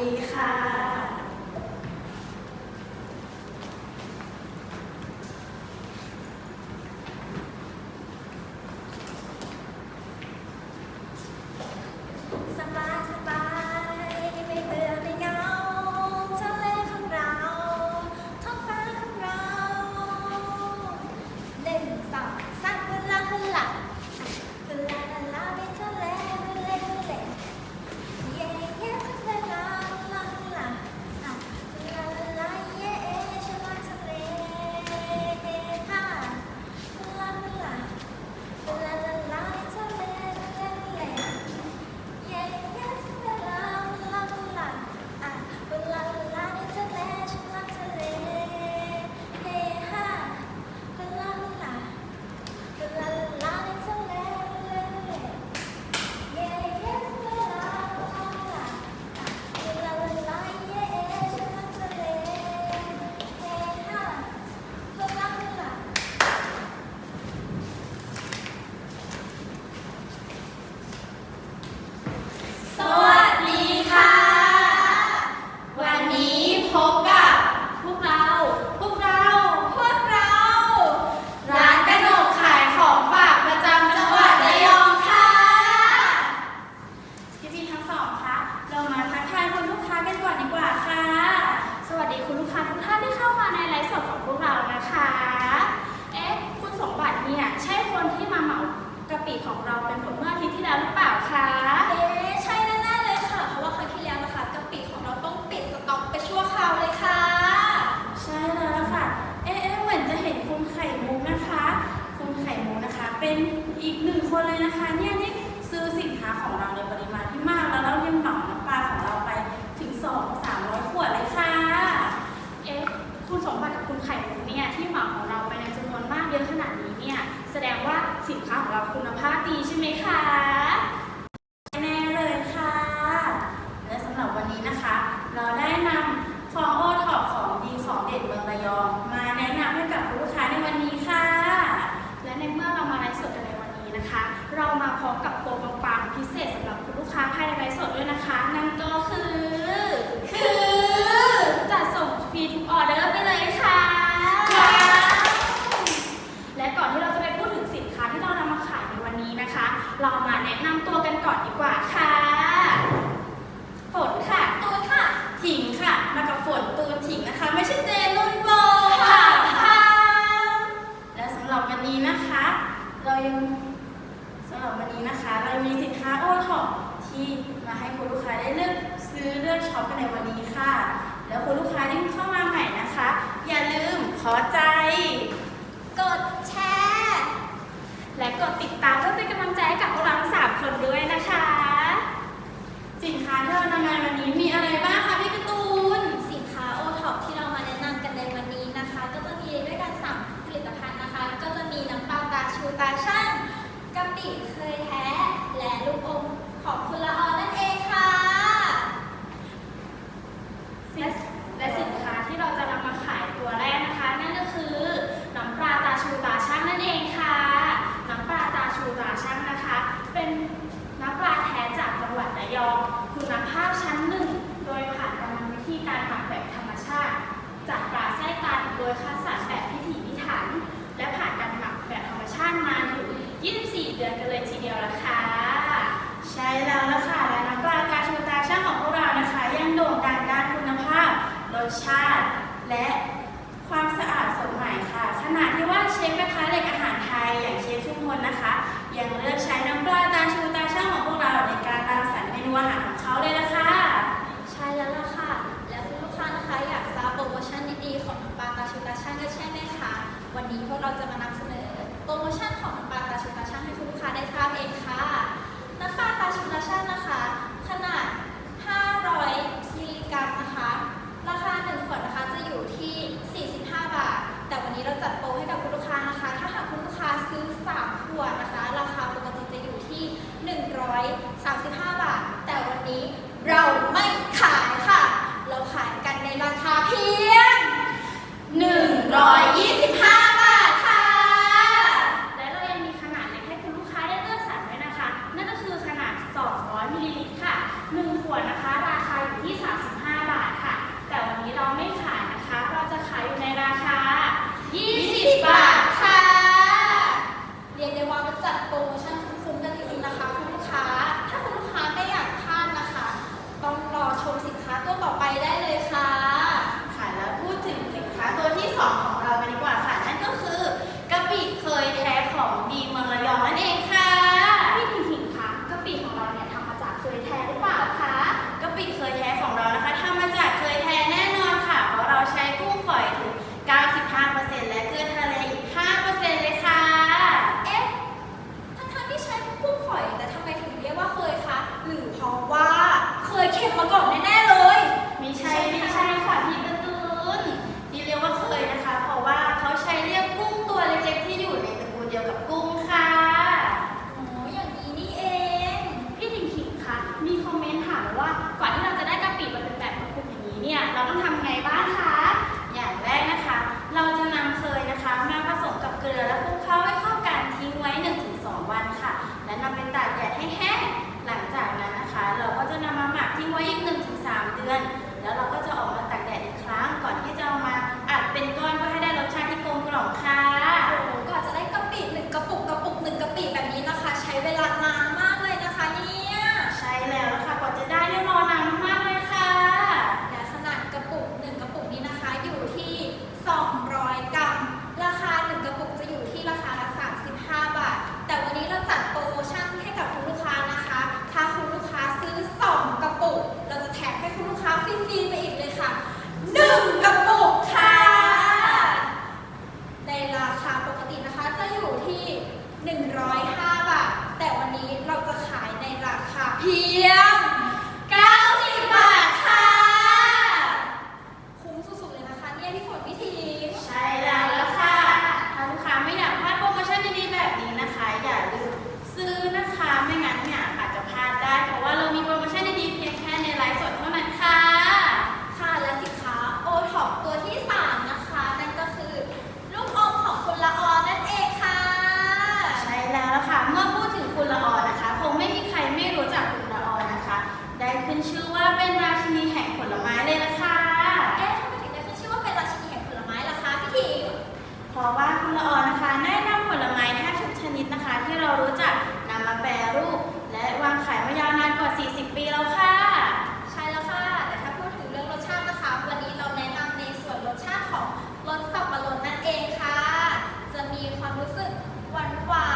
ดีค่ะ เลยนะคะเนี่ยนี่ซื้อสินค้าของเราในปริมาณที่มากแล้วเรายังเหมาน้ำปลาของเราไปถึง 2 300 ขวดเลยค่ะ เอ๊ะคุณสมบัติกับคุณไข่มุกเนี่ยที่เหมาของเราไปในจำนวนมากเยอะขนาดนี้เนี่ยแสดงว่าสินค้าของเราคุณภาพดีใช่ไหมคะ อปกันในวันนี้ค่ะ แล้วคุณลูกค้าที่เข้ามาใหม่นะคะ อย่าลืมขอใจ กดแชร์ และกดติดตามเพื่อเป็นกำลังใจให้กับพวกเราทั้งสามคนด้วยนะคะ สินค้าที่เรานำมาวันนี้มีอะไรบ้างคะพี่การ์ตูน สินค้าโอท็อปที่เรามาแนะนำกันในวันนี้นะคะ ก็จะมีด้วยกันสามผลิตภัณฑ์นะคะ ก็จะมีน้ำปลาตาชูตาช่างกะปิเคยแท้และลูกอมของคุณล ขณะที่ว่าเชฟกระทะเหล็กอาหารไทย อย่างเชฟชุมพลนะคะ ยังเลือกใช้น้ำปลาตาชูตาช่างของพวกเราในการรังสรรค์เมนูอาหารของเขาเลยนะคะใช่แล้วล่ะค่ะ และคุณลูกค้านะคะอยากทราบโปรโมชั่นดีๆของน้ำปลาตาชูตาช่างก็ใช่ไหมคะวันนี้พวกเราจะมานำ 135 บาท แต่วันนี้เราไม่ขายค่ะ เราขายกันในราคาเพียง 100是万花。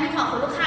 还没，回头看。